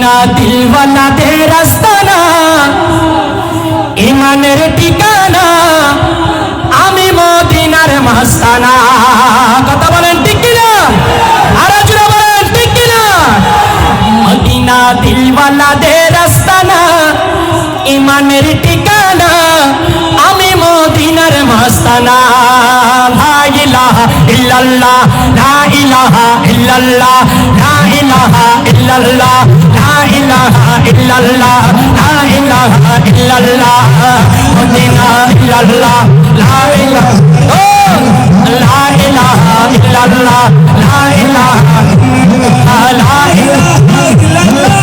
Medina দিলওয়ালাদের আস্তানা ইমানের ঠিকানা, আমি মদিনার মাস্তানা। কথা বলেন ঠিক কিনা? আরও জোরে বলেন ঠিক কিনা? মদিনা দিলওয়ালাদের আস্তানা ইমানের ঠিকানা, আমি মদিনার মাস্তানা। ইল্লাল্লাহ, লা ইলাহা ইল্লাল্লাহ, লা ইলাহা illallah la ilaha illallah la ilaha illallah. Medina illallah la ilaha oh, la ilaha illallah la ilaha la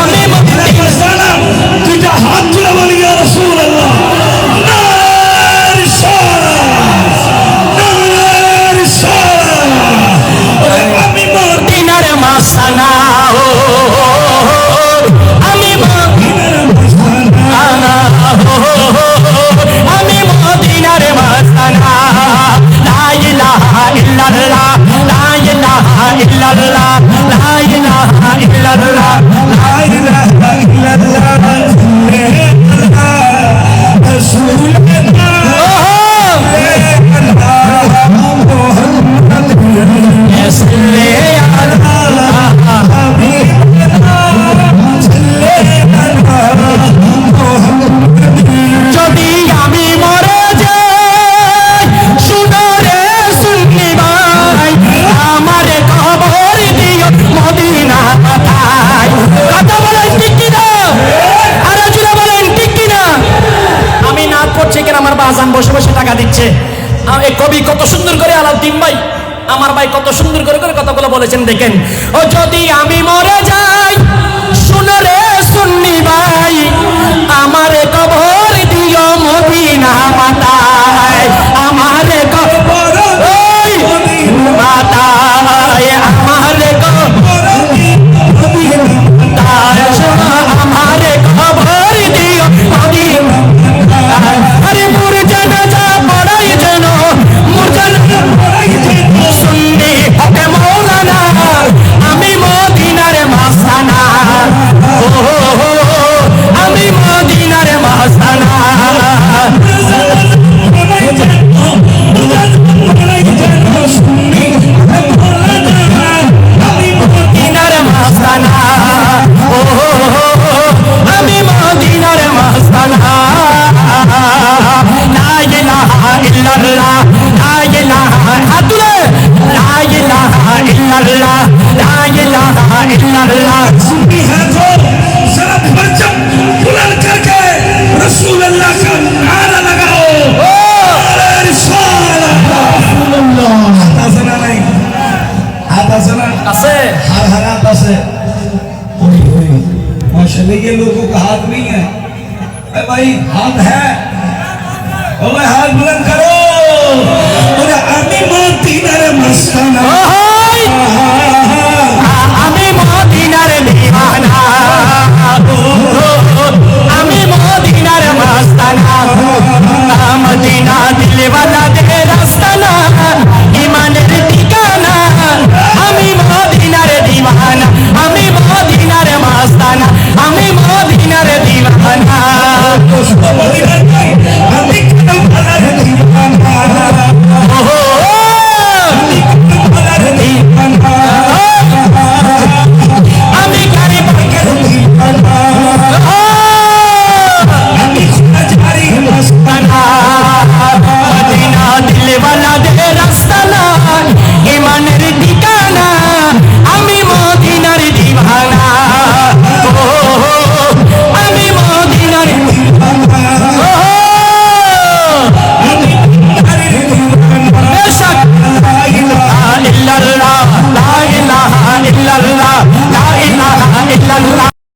আমি দুইটা হাত আমি মদিনার আমি আমি মদিনার মাসানা। লা ইলাহা ইল্লাল্লাহ। এই কবি কত সুন্দর করে আলাউদ্দিন ভাই, আমার ভাই কত সুন্দর করে করে কতগুলো বলেছেন, দেখেন। ও, যদি আমি মরে যাই, শুনো রে শুননি ভাই, আমার हाथ आसना আছে हर माशाल्लाह, ये लोगों का हाथ नहीं है। भाई, हाथ है। ओए हाथ बुलंद करो। Friday.